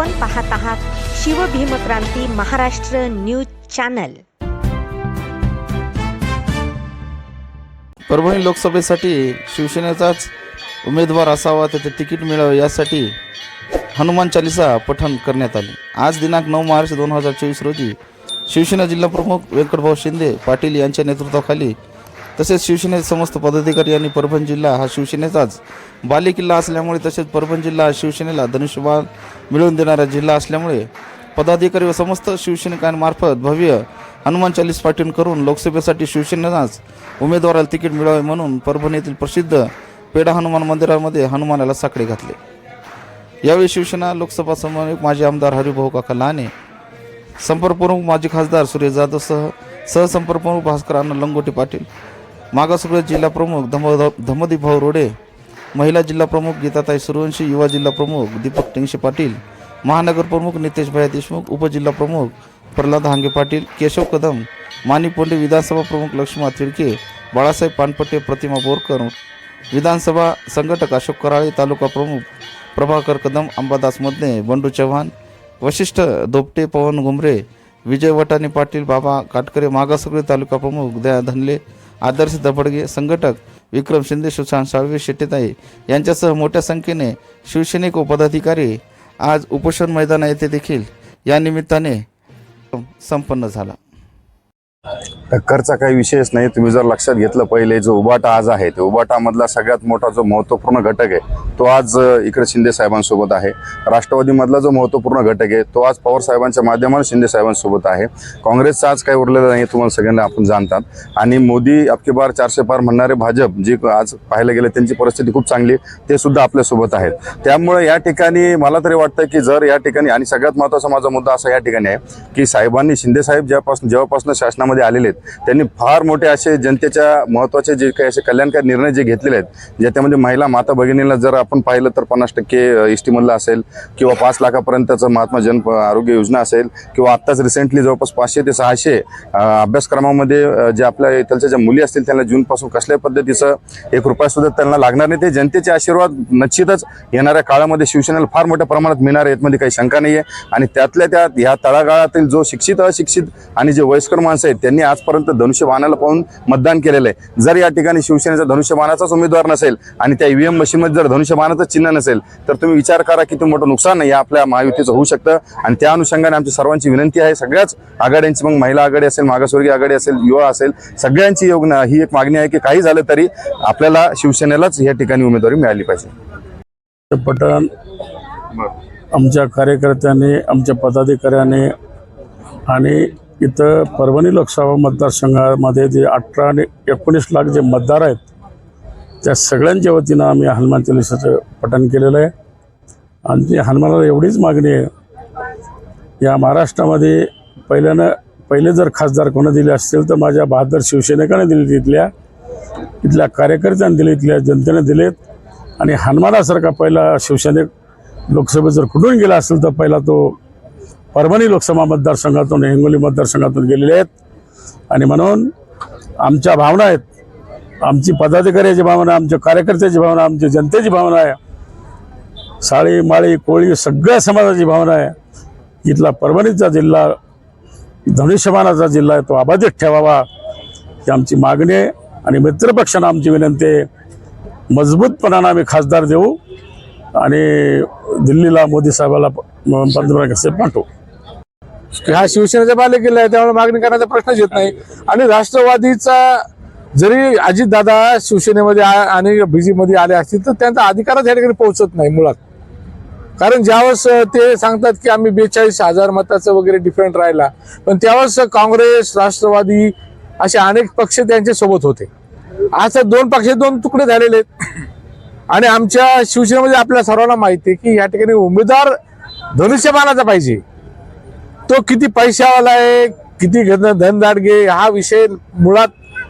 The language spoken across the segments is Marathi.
आपण पाहत आहात शिवभीमक्रांती महाराष्ट्र न्यूज चॅनल. परभणी लोकसभेसाठी शिवसेनेचाच उमेदवार असावा त्याचे तिकीट मिळावं यासाठी हनुमान चालिसा पठण करण्यात आले. आज दिनांक नऊ मार्च दोन हजार चोवीस रोजी शिवसेना जिल्हाप्रमुख व्यंकटभाऊ शिंदे पाटील यांच्या नेतृत्वाखाली तसेच शिवसेनेचे समस्त पदाधिकारी यांनी परभणी जिल्हा हा शिवसेनेचाच बालेकिल्ला असल्यामुळे तसेच परभणी जिल्हा हा शिवसेनेला धनुष्यबाण मिळवून देणारा जिल्हा असल्यामुळे पदाधिकारी व समस्त शिवसैनिकांमार्फत भव्य हनुमान चालीस पाठवून करून लोकसभेसाठी शिवसेनेलाच उमेदवाराला तिकीट मिळावे म्हणून परभणी येथील प्रसिद्ध पेडा हनुमान मंदिरामध्ये हनुमानाला साकडे घातले. यावेळी शिवसेना लोकसभा समन्वयक माजी आमदार हरिभाऊ काका लहाने संपर्क प्रमुख माजी खासदार सुरेश जाधवसह सहसंपर्क प्रमुख भास्कर अण्णा लंगोटे पाटील मागासवर्गीय जिल्हा प्रमुख धम धमदीभाऊ रोडे महिला जिल्हा प्रमुख गीताताई सुरवंशी युवा जिल्हा प्रमुख दीपक टेंगशे पाटील महानगर प्रमुख नितेश भाई देशमुख उपजिल्हा प्रमुख प्रल्हाद हांगे पाटील केशव कदम मानी पोंडे विधानसभा प्रमुख लक्ष्मण तिडके बाळासाहेब पानपट्टे प्रतिमा बोरकर विधानसभा संघटक अशोक कराळे तालुका प्रमुख प्रभाकर कदम अंबादास मदने बंडू चव्हाण वशिष्ठ दोपटे पवन घुमरे विजय वटाने पाटील बाबा काटकरे मागासगळे तालुका प्रमुख दया धनले आदर्श दफडगे संघटक विक्रम शिंदे सुशांत साळवे शेट्टीताई यांच्यासह मोठ्या संख्येने शिवसैनिक व पदाधिकारी आज उपोषण मैदाना येथे देखील या निमित्ताने संपन्न झाला. टक्करचा काही विषयच नाही. तुम्ही जर लक्षात घेतलं पहिले जो उबाटा आज आहे ते उबाटामधला सगळ्यात मोठा जो महत्त्वपूर्ण घटक आहे तो आज इकडे शिंदे साहेबांसोबत आहे. राष्ट्रवादीमधला जो महत्त्वपूर्ण घटक आहे तो आज पवार साहेबांच्या माध्यमाने शिंदे साहेबांसोबत आहे. काँग्रेसचा आज काही उरलेलं नाही तुम्हाला सगळ्यांना आपण जाणतात. आणि मोदी अबकी बार चारशे पार म्हणणारे भाजप जे आज पाहायला गेलं त्यांची परिस्थिती खूप चांगली आहे, ते सुद्धा आपल्यासोबत आहेत. त्यामुळे या ठिकाणी मला तरी वाटतं की जर या ठिकाणी आणि सगळ्यात महत्त्वाचा माझा मुद्दा असा या ठिकाणी आहे की साहेबांनी शिंदे साहेब ज्यापासून जेव्हापासून शासनामध्ये आलेले आहेत त्यांनी फार मोठे असे जनतेच्या महत्त्वाचे जे काही असे कल्याणकारी निर्णय जे घेतलेले आहेत ज्याच्यामध्ये महिला माता भगिनीला जर आपण पाहिलं तर पन्नास टक्के एस टीमधलं असेल किंवा पाच लाखापर्यंतचं महात्मा जन आरोग्य योजना असेल किंवा आत्ताच रिसेंटली जवळपास पाचशे ते सहाशे अभ्यासक्रमामध्ये जे आपल्या इथलच्या ज्या मुली असतील त्यांना जूनपासून कसल्याही पद्धतीचं एक रुपयासुद्धा त्यांना लागणार नाही. ते जनतेचे आशीर्वाद निश्चितच येणाऱ्या काळामध्ये शिवसेनेला फार मोठ्या प्रमाणात मिळणार आहे यातमध्ये काही शंका नाही आहे आणि त्यातल्या त्यात ह्या तळागाळातील जो शिक्षित अशिक्षित आणि जे वयस्कर माणसं आहेत त्यांनी आजपर्यंत धनुष्यबाणाला पाहून मतदान केलेलं आहे. जर या ठिकाणी शिवसेनेचा धनुष्यबाणाचाच उमेदवार नसेल आणि त्या ईव्हीएम मशीनमध्ये जर धनुष्यबाणाचं चिन्ह नसेल तर तुम्ही विचार करा किती मोठं नुकसान या आपल्या महायुतीचं होऊ शकतं. आणि त्या अनुषंगाने आमची सर्वांची विनंती आहे सगळ्याच आघाड्यांची मग महिला आघाडी असेल मागासवर्गीय आघाडी असेल युवा असेल सगळ्यांची योजना ही एक मागणी आहे की काही झालं तरी आपल्याला शिवसेनेलाच या ठिकाणी उमेदवारी मिळाली पाहिजे. पठण आमच्या कार्यकर्त्यांनी आमच्या पदाधिकाऱ्यांनी आणि इथं परभणी लोकसभा मतदारसंघामध्ये जे अठरा आणि एकोणीस लाख जे मतदार आहेत त्या सगळ्यांच्या वतीनं आम्ही हनुमान चालिसाचं पठण केलेलं आहे. आणि ती हनुमानाला एवढीच मागणी आहे या महाराष्ट्रामध्ये पहिल्यानं पहिले जर खासदार कोणा दिले असतील तर माझ्या बहादर शिवसैनिकाने दिले तिथल्या इथल्या कार्यकर्त्यांनी दिले इथल्या जनतेने दिलेत. आणि हनुमानासारखा पहिला शिवसैनिक लोकसभेत जर कुठून गेला असेल तर पहिला तो परभणी लोकसभा मतदारसंघातून हिंगोली मतदारसंघातून गेलेले आहेत. आणि म्हणून आमच्या भावना आहेत. आमची पदाधिकाऱ्याची भावना आमच्या कार्यकर्त्याची भावना आमची जनतेची भावना आहे. साळी माळी कोळी सगळ्या समाजाची भावना आहे. इथला परभणीचा जिल्हा धनुष्यमानाचा जिल्हा आहे तो अबाधित ठेवावा ही आमची मागणी आहे. आणि मित्रपक्षांना आमची विनंती आहे. मजबूतपणानं आम्ही खासदार देऊ. आणि दिल्लीला मोदी साहेबाला पंतप्रधान कसे पाठवू. हा शिवसेनेचा बालेकिल्ला आहे त्यामुळे मागणी करण्याचा प्रश्नच येत नाही. आणि राष्ट्रवादीचा जरी अजितदादा शिवसेनेमध्ये आ- आणि बीजी आले असतील तर त्यांचा अधिकारच या ठिकाणी पोहोचत नाही मुळात. कारण ज्यावेळेस ते सांगतात की आम्ही बेचाळीस हजार मताचं वगैरे डिफरंट राहिला पण त्यावेळेस काँग्रेस राष्ट्रवादी असे अनेक पक्ष त्यांच्यासोबत होते. आज तर दोन पक्ष दोन तुकडे झालेले आहेत. आणि आमच्या शिवसेनेमध्ये आपल्या सर्वांना माहिती आहे की या ठिकाणी उमेदवार धनुष्यबाणाचा पाहिजे. तो किती पैशावाला आहे किती धनदाडगे हा विषय मुळात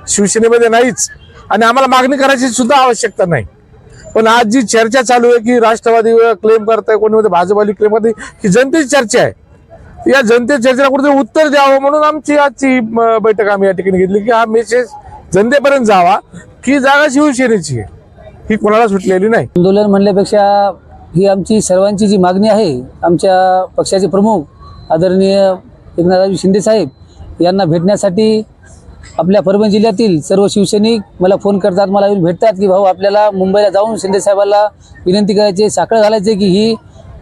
शिवसेनेमध्ये नाहीच. आणि आम्हाला मागणी करायची सुद्धा आवश्यकता नाही. पण आज जी चर्चा चालू आहे की राष्ट्रवादी क्लेम करताय कोणी मध्ये भाजपवाली क्लेम करते ही जनतेची चर्चा आहे. या जनतेच्या चर्चेला कुठेतरी उत्तर द्यावं म्हणून आमची आजची बैठक आम्ही या ठिकाणी घेतली की हा मेसेज जनतेपर्यंत जावा की जागा शिवसेनेची आहे. ही कोणाला सुटलेली नाही. आंदोलन म्हणल्यापेक्षा ही आमची सर्वांची जी मागणी आहे आमच्या पक्षाचे प्रमुख आदरणीय एकनाथराव शिंदे साहेब यांना भेटण्यासाठी आपल्या परभणी जिल्ह्यातील सर्व शिवसैनिक मला फोन करतात मला येऊन भेटतात की भाऊ आपल्याला मुंबईला जाऊन शिंदेसाहेबाला विनंती करायची साखळ घालायचे की ही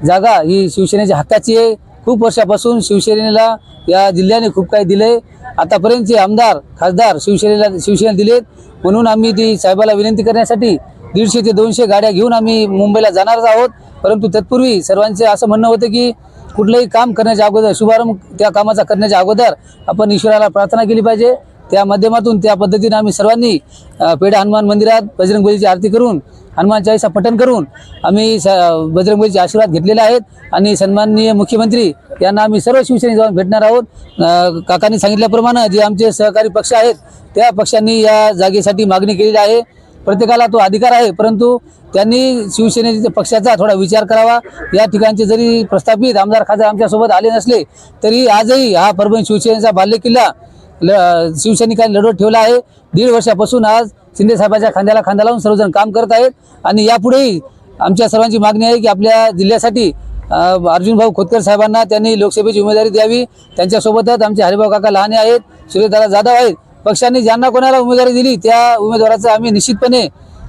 जागा ही शिवसेनेच्या हक्काची आहे. खूप वर्षापासून शिवसेनेला या जिल्ह्याने खूप काही दिले आतापर्यंतचे आमदार खासदार शिवसेनेला शिवसेनेला दिलेत म्हणून आम्ही ती साहेबाला विनंती करण्यासाठी दीडशे ते दोनशे गाड्या घेऊन आम्ही मुंबईला जाणारच आहोत. परंतु तत्पूर्वी सर्वांचे असं म्हणणं होतं की कुठलंही काम करण्याच्या अगोदर शुभारंभ त्या कामाचा करण्याच्या अगोदर आपण ईश्वराला प्रार्थना केली पाहिजे. त्या माध्यमातून त्या पद्धतीने आम्ही सर्वांनी पेढा हनुमान मंदिरात बजरंगबलीची आरती करून हनुमान चाळीसा पठण करून आम्ही स बजरंगबलीचे आशीर्वाद घेतलेले आहेत आणि सन्माननीय मुख्यमंत्री यांना आम्ही सर्व शिवसेने जाऊन भेटणार आहोत. काकांनी सांगितल्याप्रमाणे जे आमचे सहकारी पक्ष आहेत त्या पक्षांनी या जागेसाठी मागणी केलेली आहे. प्रत्येकाला तो अधिकार आहे परंतु त्यांनी शिवसेनेच्या पक्षाचा थोडा विचार करावा. या ठिकाणचे जरी प्रस्थापित आमदार खासदार आमच्यासोबत आले नसले तरी आजही हा परभणी शिवसेनेचा बाल्यकिल्ला ल शिवसैनिकांनी लढवत ठेवला आहे. दीड वर्षापासून आज शिंदेसाहेबाच्या खांद्याला खांदा लावून सर्वजण काम करत आहेत. आणि यापुढेही आमच्या सर्वांची मागणी आहे की आपल्या जिल्ह्यासाठी अर्जुनभाऊ खोतकर साहेबांना त्यांनी लोकसभेची उमेदवारी द्यावी. त्यांच्यासोबतच आमचे हरिभाऊ काका लहाने आहेत सुरेशदादा जाधव आहेत. पक्षांनी ज्यांना कोणाला उमेदवारी दिली त्या उमेदवाराचं आम्ही निश्चितपणे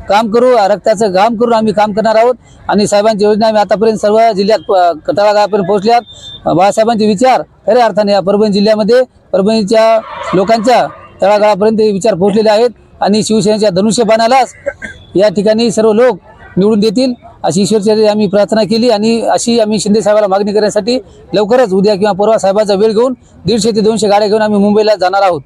काम करू रक्ताचं काम करून आम्ही काम करणार आहोत. आणि साहेबांची योजना आम्ही आतापर्यंत सर्व जिल्ह्यात तळागाळापर्यंत पोहोचल्यात अ, बाळासाहेबांचे विचार खऱ्या अर्थाने या परभणी जिल्ह्यामध्ये परभणीच्या लोकांच्या तळागाळापर्यंत हे विचार पोहोचलेले आहेत. आणि शिवसेनेच्या धनुष्यबाणालाच या ठिकाणी सर्व लोक निवडून देतील अशी ईश्वरचर्य आम्ही प्रार्थना केली. आणि अशी आम्ही शिंदे साहेबाला मागणी करण्यासाठी लवकरच उद्या किंवा परवा साहेबाचा वेळ घेऊन दीडशे ते दोनशे गाड्या घेऊन आम्ही मुंबईला जाणार आहोत.